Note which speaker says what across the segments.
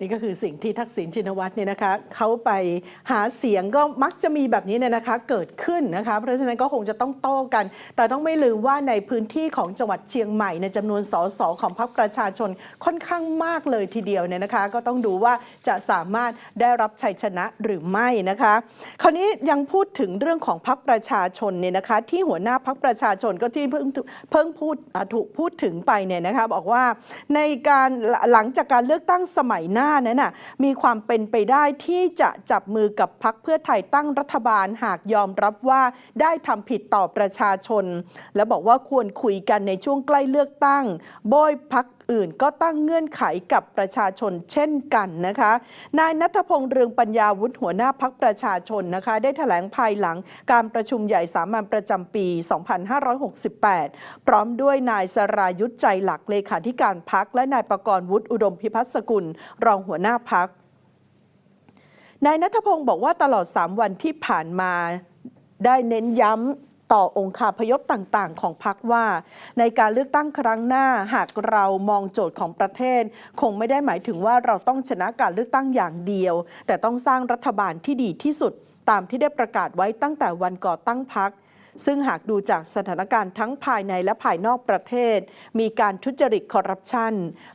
Speaker 1: นี่ก็คือสิ่งที่ทักษิณชินวัตรเนี่ยนะคะเขาไปหาเสียงก็มักจะมีแบบนี้เนี่ยนะคะเกิดขึ้นนะคะ เพราะฉะนั้นก็คงจะต้องโต้กัน แต่ต้องไม่ลืมว่าในพื้นที่ของจังหวัดเชียงใหม่ในจำนวนสสของพรรคประชาชนค่อนข้างมากเลยทีเดียวเนี่ยนะคะ ก็ต้องดูว่าจะสามารถได้รับชัยชนะหรือไม่นะคะ คราวนี้ยังพูดถึงเรื่องของพรรคประชาชนเนี่ยนะคะ ที่หัวหน้าพรรคประชาชนก็ที่เพิ่งเพิ่งพูดถูกพูดถึงไปเนี่ยนะคะบอกว่าในการหลังจากการเลือกตั้งสมัยหน้านั้นน่ะมีความเป็นไปได้ที่จะจับมือกับพักเพื่อไทยตั้งรัฐบาลหากยอมรับว่าได้ทำผิดต่อประชาชน และบอกว่าควรคุยกันในช่วงใกล้เลือกตั้ง โบยพัก อื่น ก็ตั้งเงื่อนไขกับประชาชนเช่นกันนะคะ นายนัทพงษ์เรืองปัญญาวุฒิหัวหน้าพักประชาชนนะคะ ได้แถลงภายหลังการประชุมใหญ่สามัญประจำปี 2568 พร้อมด้วยนายสรายุทธใจหลักเลขาธิการพักและนายประกรณ์วุฒิอุดมพิพัฒน์สกุล รองหัวหน้าพักนายนัทพงศ์บอกว่าตลอด 3 วันที่ผ่านมาได้เน้นย้ำ ต่อองค์คาพยพต่างๆ ของพรรคว่า ในการเลือกตั้งครั้งหน้าหากเรามองโจทย์ของประเทศ คงไม่ได้หมายถึงว่าเราต้องชนะการเลือกตั้งอย่างเดียว แต่ต้องสร้างรัฐบาลที่ดีที่สุด ตามที่ได้ประกาศไว้ตั้งแต่วันก่อตั้งพรรคซึ่งหากดูจากสถานการณ์ทั้งภายในและภายนอกประเทศ มีการทุจริตคอร์รัปชัน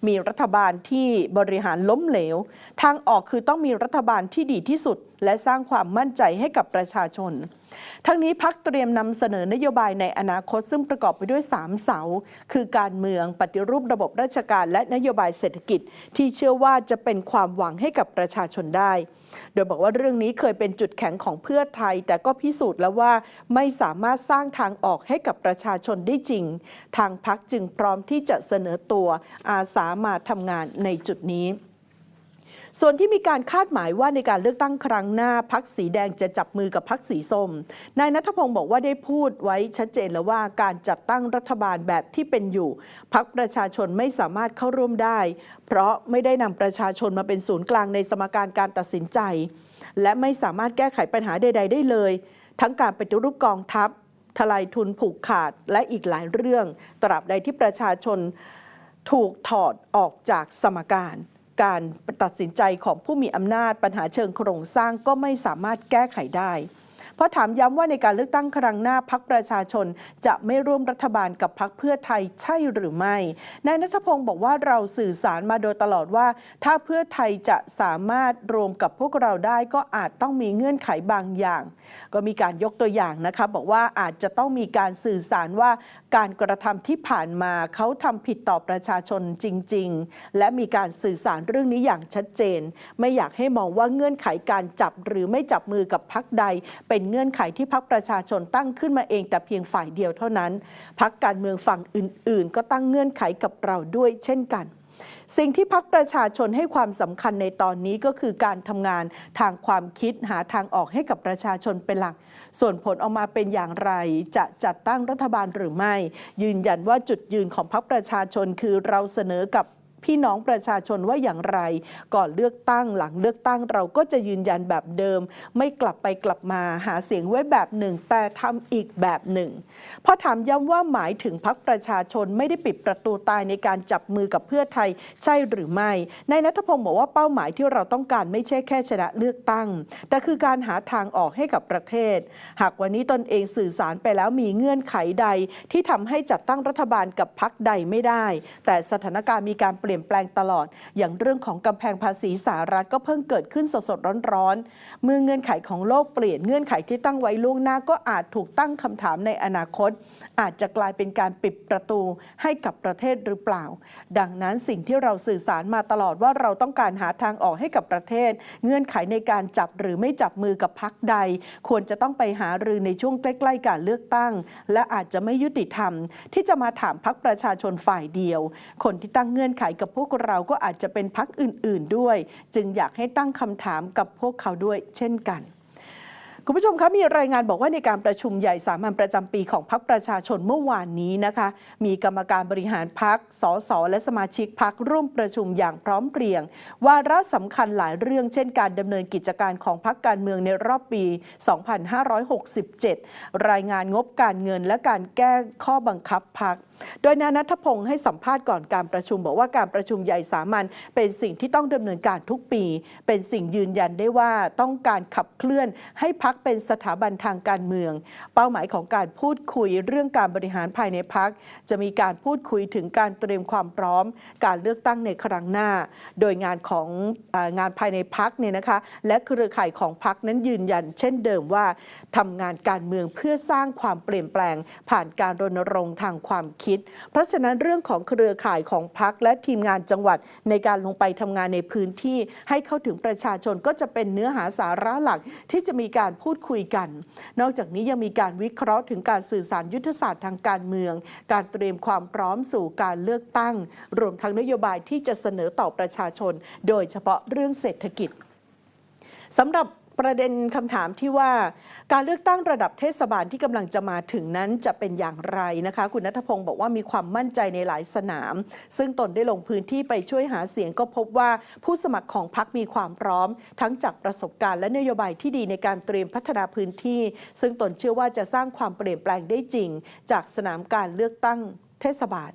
Speaker 1: มีรัฐบาลที่บริหารล้มเหลว ทางออกคือต้องมีรัฐบาลที่ดีที่สุดและสร้างความมั่นใจให้กับประชาชน ทั้งนี้พักเตรียมนำเสนอนโยบายในอนาคตซึ่งประกอบไปด้วย 3 เสา คือการเมืองปฏิรูประบบราชการ และนโยบายเศรษฐกิจ ที่เชื่อว่าจะเป็นความหวังให้กับประชาชนได้โดยบอกว่าเรื่องนี้เคยเป็นจุดแข็งของเพื่อไทย แต่ก็พิสูจน์แล้วว่าไม่สามารถสร้างทางออกให้กับประชาชนได้จริง ทางพักจึงพร้อมที่จะเสนอตัวอาสามาทำงานในจุดนี้ ส่วนที่มีการคาดหมายว่าในการเลือกตั้งครั้งหน้าพักสีแดงจะจับมือกับพักสีส้ม นายนัทพงศ์บอกว่าได้พูดไว้ชัดเจนแล้วว่าการจัดตั้งรัฐบาลแบบที่เป็นอยู่ พักประชาชนไม่สามารถเข้าร่วมได้ เพราะไม่ได้นำประชาชนมาเป็นศูนย์กลางในสมการการตัดสินใจ และไม่สามารถแก้ไขปัญหาใด ๆ ได้เลย ทั้งการปฏิรูปกองทัพทลายทุนผูกขาดและอีกหลายเรื่อง ตราบใดที่ประชาชนถูกถอดออกจากสมการ การตัดสินใจของผู้มีอำนาจปัญหาเชิงโครงสร้างก็ไม่สามารถแก้ไขได้ เพราะถามย้ำว่าในการเลือกตั้งครั้งหน้าพักประชาชน จะไม่ร่วมรัฐบาลกับพักเพื่อไทยใช่หรือไม่ นายนัทพงศ์บอกว่าเราสื่อสารมาโดยตลอดว่า ถ้าเพื่อไทยจะสามารถรวมกับพวกเราได้ก็อาจต้องมีเงื่อนไขบางอย่าง ก็มีการยกตัวอย่างนะคะบอกว่าอาจจะต้องมีการสื่อสารว่าการกระทำที่ผ่านมาเขาทำผิดต่อประชาชนจริง ๆ และมีการสื่อสารเรื่องนี้อย่างชัดเจน ไม่อยากให้มองว่าเงื่อนไขการจับหรือไม่จับมือกับพักใดเป็นเงื่อนไขที่พักประชาชนตั้งขึ้นมาเองแต่เพียงฝ่ายเดียวเท่านั้น พักการเมืองฝั่งอื่น ๆ ก็ตั้งเงื่อนไขกับเราด้วยเช่นกันสิ่งที่พักประชาชนให้ความสำคัญในตอนนี้ก็คือการทำงานทางความคิดหาทางออกให้กับประชาชนเป็นหลัก ส่วนผลออกมาเป็นอย่างไร จะจัดตั้งรัฐบาลหรือไม่ ยืนยันว่าจุดยืนของพักประชาชนคือเราเสนอกับ พี่น้องประชาชนว่าอย่างไร ก่อนเลือกตั้งหลังเลือกตั้งเราก็จะยืนยันแบบเดิม ไม่กลับไปกลับมาหาเสียงไว้แบบหนึ่ง แต่ทำอีกแบบหนึ่งพอถามย้ำว่าหมายถึงพักประชาชนไม่ได้ปิดประตูตายในการจับมือกับเพื่อไทยใช่หรือไม่นายนัทพงศ์บอกว่าเป้าหมายที่เราต้องการไม่ใช่แค่ชนะเลือกตั้ง แต่คือการหาทางออกให้กับประเทศ หากวันนี้ตนเองสื่อสารไปแล้วมีเงื่อนไขใด ที่ทำให้จัดตั้งรัฐบาลกับพักใดไม่ได้ แต่สถานการณ์มีการเปลี่ยนี่ยนแปลงตลอด อย่างเรื่องของกำแพงภาษีสหรัฐก็เพิ่งเกิดขึ้นสดๆร้อนๆ เมื่อเงื่อนไขของโลกเปลี่ยนเงื่อนไขที่ตั้งไว้ล่วงหน้าก็อาจถูกตั้งคำถามในอนาคต อาจจะกลายเป็นการปิดประตูให้กับประเทศหรือเปล่า ดังนั้นสิ่งที่เราสื่อสารมาตลอดว่าเราต้องการหาทางออกให้กับประเทศ เงื่อนไขในการจับหรือไม่จับมือกับพักใด ควรจะต้องไปหารือในช่วงใกล้ ๆ การเลือกตั้ง และอาจจะไม่ยุติธรรม ที่จะมาถามพักประชาชนฝ่ายเดียว คนที่ตั้งเงื่อนไขกับพวกเราก็อาจจะเป็นพักอื่น ๆด้วย จึงอยากให้ตั้งคำถามกับพวกเขาด้วยเช่นกันคุณผู้ชมคะมีรายงานบอกว่าในการประชุมใหญ่สามัญประจำปีของพรรคประชาชนเมื่อวานนี้นะคะ มีกรรมการบริหารพรรคสสและสมาชิกพรรคร่วมประชุมอย่างพร้อมเพรียง วาระสำคัญหลายเรื่องเช่นการดำเนินกิจการของพรรคการเมืองในรอบปี 2567 รายงานงบการเงินและการแก้ข้อบังคับพรรคโดยนายนัทพงศ์ให้สัมภาษณ์ก่อนการประชุม บอกว่าการประชุมใหญ่สามัญเป็นสิ่งที่ต้องดำเนินการทุกปี เป็นสิ่งยืนยันได้ว่าต้องการขับเคลื่อนให้พักเป็นสถาบันทางการเมือง เป้าหมายของการพูดคุยเรื่องการบริหารภายในพักจะมีการพูดคุยถึงการเตรียมความพร้อม การเลือกตั้งในครั้งหน้า โดยงานของงานภายในพักเนี่ยนะคะ และเครือข่ายของพักนั้นยืนยัน เช่นเดิมว่าทำงานการเมืองเพื่อสร้างความเปลี่ยนแปลง ผ่านการรณรงค์ทางความคิดเพราะฉะนั้นเรื่องของเครือข่ายของพักและทีมงานจังหวัดในการลงไปทำงานในพื้นที่ ให้เข้าถึงประชาชนก็จะเป็นเนื้อหาสาระหลักที่จะมีการพูดคุยกัน นอกจากนี้ยังมีการวิเคราะห์ถึงการสื่อสารยุทธศาสตร์ทางการเมือง การเตรียมความพร้อมสู่การเลือกตั้ง รวมทั้งนโยบายที่จะเสนอต่อประชาชน โดยเฉพาะเรื่องเศรษฐกิจสำหรับ ประเด็นคำถามที่ว่าการเลือกตั้งระดับเทศบาลที่กำลังจะมาถึงนั้นจะเป็นอย่างไรนะคะ คุณนัทพงศ์บอกว่ามีความมั่นใจในหลายสนาม ซึ่งตนได้ลงพื้นที่ไปช่วยหาเสียงก็พบว่าผู้สมัครของพรรคมีความพร้อม ทั้งจากประสบการณ์และนโยบายที่ดีในการเตรียมพัฒนาพื้นที่ ซึ่งตนเชื่อว่าจะสร้างความเปลี่ยนแปลงได้จริง จากสนามการเลือกตั้งเทศบาล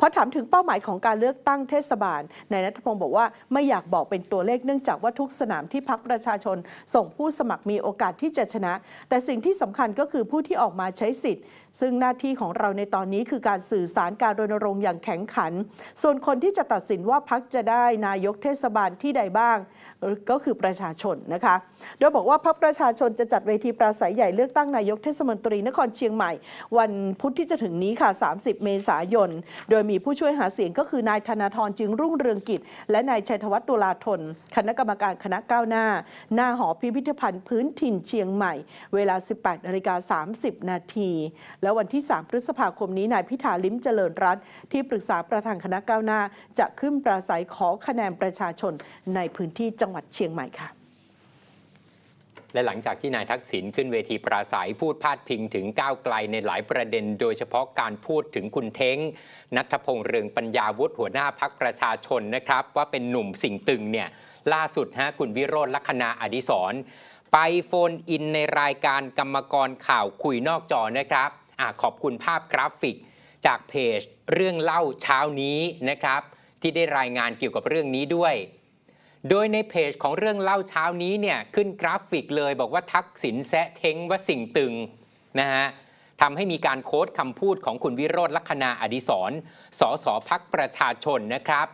Speaker 1: พอถามถึงเป้าหมายของการเลือกตั้งเทศบาลนายนัทพงศ์บอกว่าไม่อยากบอกเป็นตัวเลขเนื่องจากว่าทุกสนามที่พักประชาชน ส่งผู้สมัครมีโอกาสที่จะชนะ แต่สิ่งที่สำคัญก็คือผู้ที่ออกมาใช้สิทธิ์ ซึ่งหน้าที่ของเราในตอนนี้คือการสื่อสารการรณรงค์อย่างแข็งขัน ส่วนคนที่จะตัดสินว่าพักจะได้นายกเทศบาลที่ใดบ้าง ก็คือประชาชนนะคะ โดยบอกว่าพรรคประชาชนจะจัดเวทีปราศัยใหญ่เลือกตั้งนายกเทศมนตรีนครเชียงใหม่ วันพุธที่จะถึงนี้ค่ะ 30 เมษายน โดยมีผู้ช่วยหาเสียงก็คือนายธนาธรจึงรุ่งเรืองกิจ และนายชัยธวัฒน์ตุลาธนคณะกรรมการคณะก้าวหน้า หน้าหอพิพิธภัณฑ์พื้นถิ่นเชียงใหม่ เวลา 18นาฬิกา30 นาทีแล้ววันที่ 3 พฤษภาคมนี้นายพิธาลิ้มเจริญรัตน์ที่ปรึกษาประธานคณะก้าวหน้า จะขึ้นปราศัยขอคะแนนประชาชนในพื้นที่จังหวัดเชียงใหม่ค่ะ
Speaker 2: และหลังจากที่นายทักษิณขึ้นเวทีปราศัยพูดพาดพิงถึงก้าวไกลในหลายประเด็น โดยเฉพาะการพูดถึงคุณเท้ง นัทพงษ์เรืองปัญญาวุฒิหัวหน้าพักประชาชนนะครับ ว่าเป็นหนุ่มสิ่งตึงเนี่ยล่าสุดฮะคุณวิโรธลัคนาอดิศรไปโฟนอินในรายการกรรมกรข่าวคุยนอกจอนะครับ อขอบคุณภาพกราฟิก จากเพจ เรื่องเล่าเช้านี้นะครับ ที่ได้รายงานเกี่ยวกับเรื่องนี้ด้วย โดยในเพจของเรื่องเล่าเช้านี้เนี่ยขึ้นกราฟิกเลยบอกว่าทักษิณแซะเท้งว่าสิ่งตึงนะฮะทำให้มีการโค้ดคำพูดของคุณวิโรธลัคนาอดิศรสสพักประชาชนนะครับ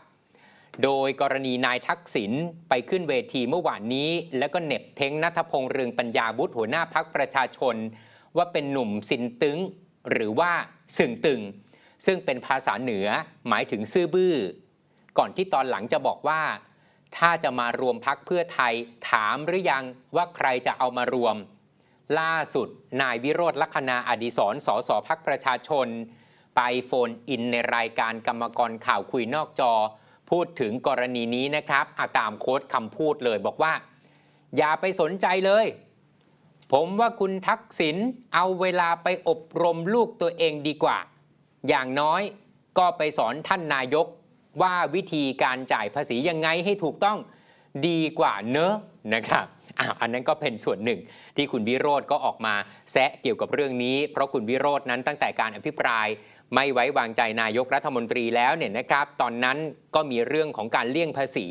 Speaker 2: โดยกรณีนายทักษิณไปขึ้นเวทีเมื่อวานนี้ แล้วก็เน็บเท้งนัทพงษ์เรืองปัญญาบุตรหัวหน้าพักประชาชน ว่าเป็นหนุ่มสินตึงหรือว่าสึงตึง ซึ่งเป็นภาษาเหนือหมายถึงซื่อบื้อ ก่อนที่ตอนหลังจะบอกว่า ถ้าจะมารวมพักเพื่อไทยถามหรือยังว่าใครจะเอามารวม ล่าสุด นายวิโรธลัคนาอดีศรสสพักประชาชน ไปโฟนอินในรายการกรรมกรข่าวคุยนอกจอ พูดถึงกรณีนี้นะครับอาตามโค้ดคำพูดเลยบอกว่า อย่าไปสนใจเลย ผมว่าคุณทักษิณเอาเวลาไปอบรมลูกตัวเองดีกว่า อย่างน้อยก็ไปสอนท่านนายกว่าวิธีการจ่ายภาษียังไงให้ถูกต้องดีกว่าเนอะนะครับอันนั้นก็เป็นส่วนหนึ่งที่คุณวิโรธก็ออกมาแซะเกี่ยวกับเรื่องนี้ เพราะคุณวิโรจน์นั้นตั้งแต่การอภิปราย ไม่ไว้วางใจนายกรัฐมนตรีแล้วเนี่ยนะครับ ตอนนั้นก็มีเรื่องของการเลี่ยงภาษี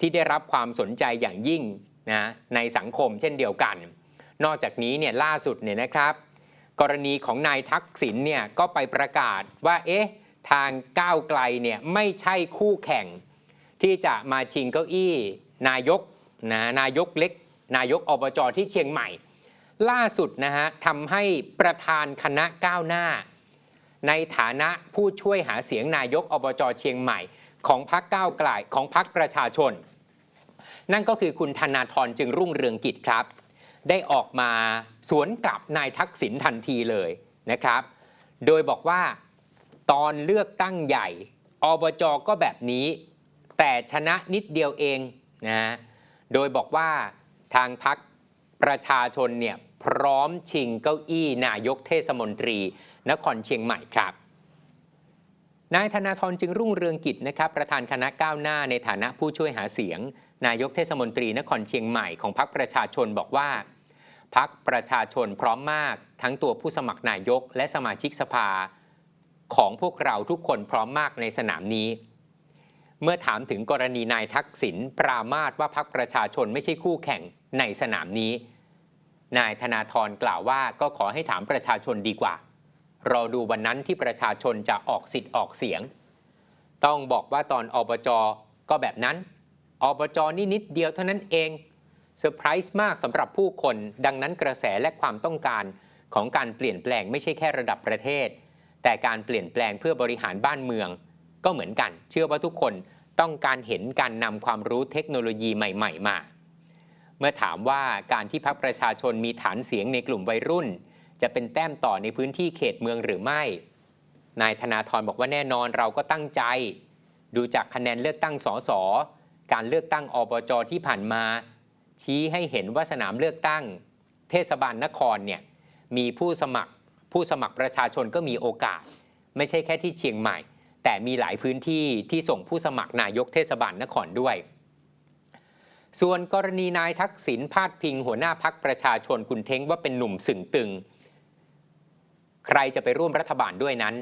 Speaker 2: ที่ได้รับความสนใจอย่างยิ่งนะในสังคมเช่นเดียวกัน นอกจากนี้เนี่ยล่าสุดเนี่ยนะครับ กรณีของนายทักษิณเนี่ยก็ไปประกาศว่าเอ๊ะทางก้าวไกลเนี่ยไม่ใช่คู่แข่ง ที่จะมาชิงเก้าอี้ นายกนะนายกเล็ก นายกอบจที่เชียงใหม่ ล่าสุดนะฮะทำให้ประธานคณะก้าวหน้า ในฐานะผู้ช่วยหาเสียงนายกอบจเชียงใหม่ ของพรรคก้าวไกลของพรรคประชาชน นั่นก็คือคุณธนาธรจึงรุ่งเรืองกิจครับ ได้ออกมาสวนกลับนายทักษิณทันทีเลยนะครับ โดยบอกว่าตอนเลือกตั้งใหญ่ อบจก็แบบนี้ แต่ชนะนิดเดียวเองนะฮะโดยบอกว่าทางพักประชาชนเนี่ยพร้อมชิงเก้าอี้นายกเทศมนตรี นครเชียงใหม่ครับนายธนาธรจึงรุ่งเรืองกิจนะครับ ประธานคณะก้าวหน้าในฐานะผู้ช่วยหาเสียง นายกเทศมนตรีนครเชียงใหม่ของพรรคประชาชนบอกว่า พักประชาชนพร้อมมาก ทั้งตัวผู้สมัครนายกและสมาชิกสภา ของพวกเราทุกคนพร้อมมากในสนามนี้ เมื่อถามถึงกรณีนายทักษิณปรามาสว่าพักประชาชนไม่ใช่คู่แข่งในสนามนี้ นายธนาธรกล่าวว่าก็ขอให้ถามประชาชนดีกว่า รอดูวันนั้นที่ประชาชนจะออกสิทธิ์ออกเสียง ต้องบอกว่าตอนอบจก็แบบนั้นอบจนี่นิดเดียวเท่านั้นเอง เซอร์ไพรส์มากสำหรับผู้คน ดังนั้นกระแสและความต้องการของการเปลี่ยนแปลงไม่ใช่แค่ระดับประเทศ แต่การเปลี่ยนแปลงเพื่อบริหารบ้านเมือง ก็เหมือนกัน เชื่อว่าทุกคนต้องการเห็นการนำความรู้เทคโนโลยีใหม่ ๆ มา เมื่อถามว่าการที่พรรคประชาชนมีฐานเสียงในกลุ่มวัยรุ่น จะเป็นแต้มต่อในพื้นที่เขตเมืองหรือไม่ นายธนาธรบอกว่าแน่นอนเราก็ตั้งใจ ดูจากคะแนนเลือกตั้งสสการเลือกตั้งอบจที่ผ่านมา ชี้ให้เห็นว่าสนามเลือกตั้ง เทศบาลนครเนี่ยมีผู้สมัครผู้สมัครประชาชนก็มีโอกาส ไม่ใช่แค่ที่เชียงใหม่ แต่มีหลายพื้นที่ที่ส่งผู้สมัครนายกเทศบาลนครด้วย ส่วนกรณีนายทักษิณพาดพิง หัวหน้าพักประชาชนคุณเท้งว่าเป็นหนุ่มสึงตึง ใครจะไปร่วมรัฐบาลด้วยนั้น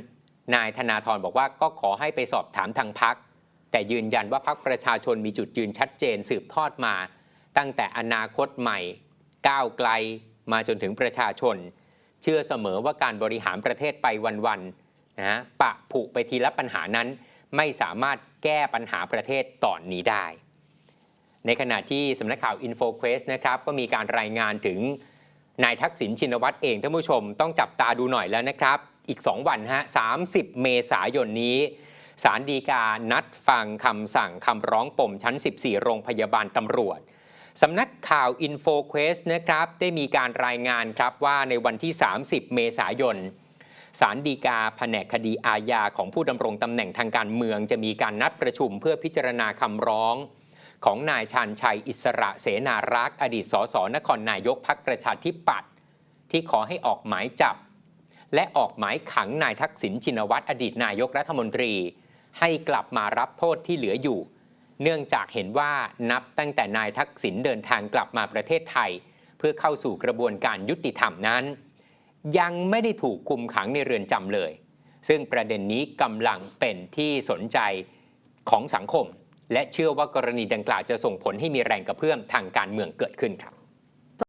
Speaker 2: นายธนาธรบอกว่าก็ขอให้ไปสอบถามทางพักแต่ยืนยันว่าพักประชาชนมีจุดยืนชัดเจนสืบทอดมา ตั้งแต่อนาคตใหม่ ก้าวไกลมาจนถึงประชาชน เชื่อเสมอว่าการบริหารประเทศไปวันๆนะปะผุไปทีละปัญหานั้น ไม่สามารถแก้ปัญหาประเทศตอนนี้ได้ ในขณะที่สำนักข่าว InfoQuest นะครับก็มีการรายงานถึงนายทักษิณชินวัตรเองท่านผู้ชมต้องจับตาดูหน่อยแล้วนะครับ อีก 2 วันฮะ30 เมษายนนี้ศาลฎีกานัดฟังคำสั่งคำร้องปมชั้น 14 โรงพยาบาลตำรวจ สำนักข่าว InfoQuest นะครับได้มีการรายงานครับว่าในวันที่ 30 เมษายนศาลฎีกาแผนกคดีอาญาของผู้ดำรงตำแหน่งทางการเมือง จะมีการนัดประชุมเพื่อพิจารณาคำร้อง ของนายชาญชัยอิสระเสนารักษ์อดีตสสนครนายกพักประชาธิปัตย์ที่ขอให้ออกหมายจับ และออกหมายขังนายทักษิณชินวัตรอดีตนายกรัฐมนตรี ให้กลับมารับโทษที่เหลืออยู่ เนื่องจากเห็นว่านับตั้งแต่นายทักษิณเดินทางกลับมาประเทศไทย เพื่อเข้าสู่กระบวนการยุติธรรมนั้น ยังไม่ได้ถูกคุมขังในเรือนจำเลย ซึ่งประเด็นนี้กำลังเป็นที่สนใจของสังคม และเชื่อว่ากรณีดังกล่าวจะส่งผลให้มีแรงกระเพื่อมทางการเมืองเกิดขึ้นครับ